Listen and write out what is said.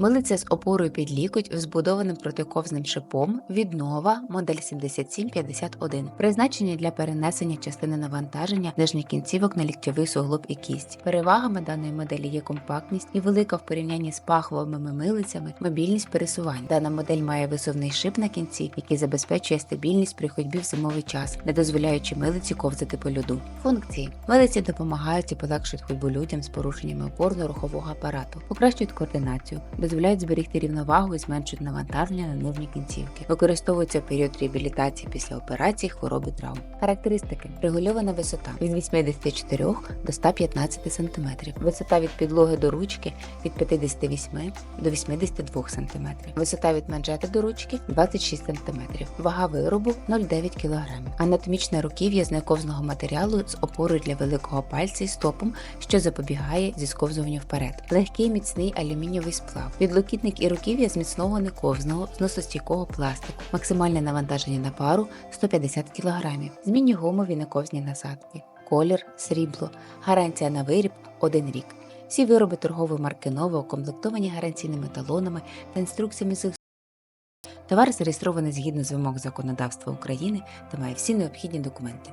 Милиця з опорою під лікоть збудованим протиковзним шипом віднова модель 7751, призначені для перенесення частини навантаження нижніх кінцівок на ліктьовий суглоб і кість. Перевагами даної моделі є компактність і велика в порівнянні з пахвовими милицями мобільність пересувань. Дана модель має висувний шип на кінці, який забезпечує стабільність при ходьбі в зимовий час, не дозволяючи милиці ковзати по льоду. Функції милиці допомагають і полегшують ходьбу людям з порушеннями опорно-рухового апарату, покращують координацію, дозволяють зберегти рівновагу і зменшують навантаження на нижні кінцівки. Використовуються в період реабілітації після операцій, хвороби травм. Характеристики: регульована висота від 84 до 115 см, висота від підлоги до ручки від 58 до 82 см, висота від манжета до ручки 26 см, вага виробу 0,9 кг. Анатомічне руків'я з нековзного матеріалу з опорою для великого пальця і стопом, що запобігає зісковзуванню вперед. Легкий міцний алюмінієвий сплав. Підлокітник і руків'я з міцного нековзного зносостійкого пластику. Максимальне навантаження на пару 150 кг. Змінні гумові нековзні насадки. Колір срібло. Гарантія на виріб 1 рік. Всі вироби торгової марки Нова укомплектовані гарантійними талонами та інструкціями з Товар зареєстрований згідно з вимог законодавства України та має всі необхідні документи.